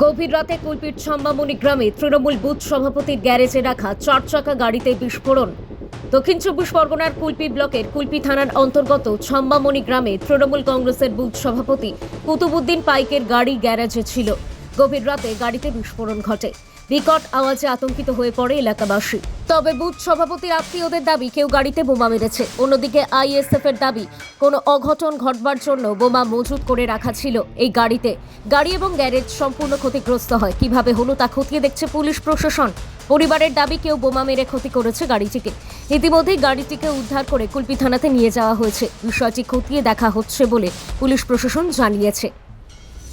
গভীর রাতে কুলপিট ছম্বামণি গ্রামে তৃণমূল বুথ সভাপতির গ্যারেজে রাখা চার চাকা গাড়িতে বিস্ফোরণ। দক্ষিণ চব্বিশ পরগনার কুলপি ব্লকের কুলপি থানার অন্তর্গত ছম্বামণি গ্রামে তৃণমূল কংগ্রেসের বুথ সভাপতি কুতুবুদ্দিন পাইকের গাড়ি গ্যারেজে ছিল। গভীর রাতে গাড়িতে বিস্ফোরণ ঘটে। বিকট আওয়াজে আতঙ্কিত হয়ে পড়ে এলাকাবাসী। তবে বুথ সভাপতির আত্মীয়দের দাবি, কেউ গাড়িতে বোমা মেরেছে। অন্যদিকে আইএসএফ এর দাবি, কোনো অঘটন ঘটবার জন্য বোমা মজুত করে রাখা ছিল এই গাড়িতে। গাড়ি এবং গ্যারেজ সম্পূর্ণ ক্ষতিগ্রস্ত হয়। কীভাবে হলো তা খতিয়ে দেখছে পুলিশ প্রশাসন। পরিবারের দাবি, কেউ বোমা মেরে ক্ষতি করেছে গাড়িটিকে। ইতিমধ্যেই গাড়িটিকে উদ্ধার করে কুলপি থানাতে নিয়ে যাওয়া হয়েছে। বিষয়টি খতিয়ে দেখা হচ্ছে বলে পুলিশ প্রশাসন জানিয়েছে।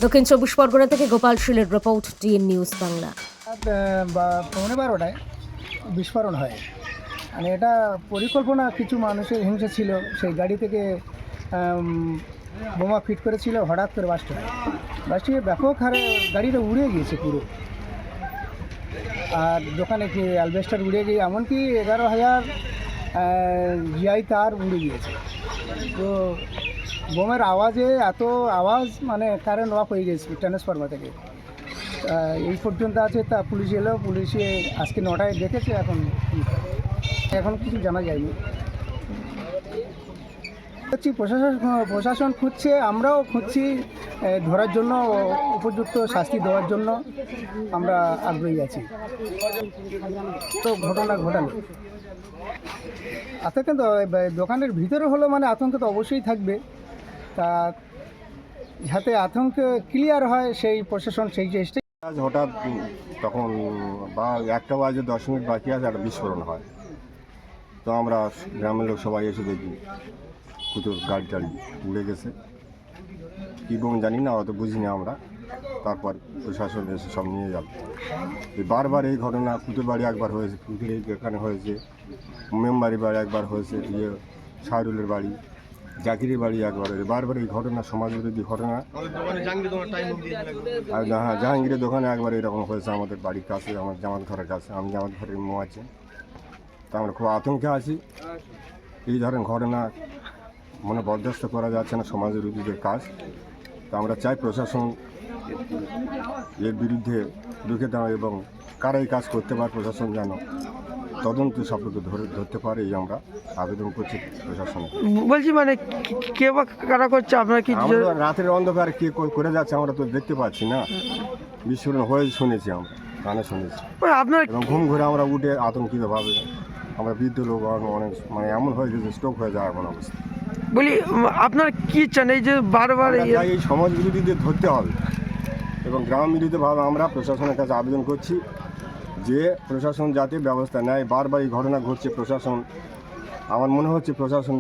দক্ষিণ চব্বিশ পরগনা থেকে Gopal শীলের report D N news Bangla. পৌনে বারোটায়। বিস্ফোরণ হয়। মানে এটা পরিকল্পনা কিছু মানুষের হিংসা ছিল। সেই গাড়ি থেকে বোমা ফিট করেছিল, হঠাৎ করে বাসটা বাসটি ব্যাপক হারে গাড়িটা উড়ে গিয়েছে পুরো। আর দোকানে কি অ্যালবেস্টার উড়ে গিয়ে, এমনকি এগারো হাজার জিআই তার উড়ে গিয়েছে। তো বোমের আওয়াজে এত আওয়াজ মানে কারেন্ট অফ হয়ে গেছে ট্রান্সফরমার থেকে। এই পর্যন্ত আছে, তা পুলিশ এলো, পুলিশে আজকে নটায় দেখেছে, এখন এখন কিছু জানা যায়নি। হচ্ছে, প্রশাসন প্রশাসন খুঁজছে, আমরাও খুঁজছি ধরার জন্য, উপযুক্ত শাস্তি দেওয়ার জন্য, আমরা আগ্রহী আছি। তো ঘটনা ঘটালো। আতঙ্ক তো ব- দোকানের ভিতরে হলো মানে আতঙ্ক তো অবশ্যই থাকবে। তা, যাতে আতঙ্ক ক্লিয়ার হয়, সেই প্রশাসন সেই চেষ্টা আজ হঠাৎ তখন বা একটা বাজে দশ মিনিট বাকি আছে, একটা বিস্ফোরণ হয়। তো আমরা গ্রামের লোক সবাই এসে দেখি, কুতুর গাড়ি টাড়ি উড়ে গেছে। কী বোম জানি না, অত বুঝিনি আমরা। তারপর প্রশাসন এসে সব নিয়ে এই বারবার এই ঘটনা, কুতুর বাড়ি একবার হয়েছে কুতুর এখানে হয়েছে মেমবাড়ি বাড়ি একবার হয়েছে ইয়ে শাহরুলের বাড়ি। জাকিরের বাড়ি একবার। বারবার এই ঘটনা সমাজ বিরোধী ঘটনা। আর হ্যাঁ জাহাঙ্গীরের দোকানে একবার এরকম হয়েছে আমাদের বাড়ির কাছে, আমার জামাত ঘরের কাছে। আমি জামাত ঘরের মো আছে। তা আমরা খুব আতঙ্কে আছি। এই ধরনের ঘটনা মানে বরদাস্ত করা যাচ্ছে না সমাজ বিরোধীদের কাজ। তা আমরা চাই প্রশাসন এর বিরুদ্ধে রুখে দেওয়া এবং কারা এই কাজ করতে পারে, প্রশাসন যেন তদন্ত সাপেক্ষে ধরে ধরতে পারে এই আমরা আবেদন করছি প্রশাসনে বলছি মানে কে বা কারা করছে? আপনারা কি আমরা রাতের অন্ধকারে কে করে যাচ্ছে আমরা তো দেখতে পাচ্ছি না। বিস্ফোরণ হয়ে শুনেছি আমরা গানে শুনেছি। আপনার ঘুম ঘুরে আমরা উঠে আতঙ্কিত ভাবে আমরা বৃদ্ধ লোক অনেক মানে এমন হয়ে গেছে স্ট্রোক হয়ে যাওয়ার এমন অবস্থা। বলি আপনার কি চান এই যে বারবার এই সমাজ বিরোধীদের ধরতে হবে। এবং গ্রাম বিরোধীভাবে আমরা প্রশাসনের কাছে আবেদন করছি। যে প্রশাসন যাতে ব্যবস্থা নেয় বারবার এই ঘটনা ঘটছে প্রশাসন। আমার মনে হচ্ছে প্রশাসন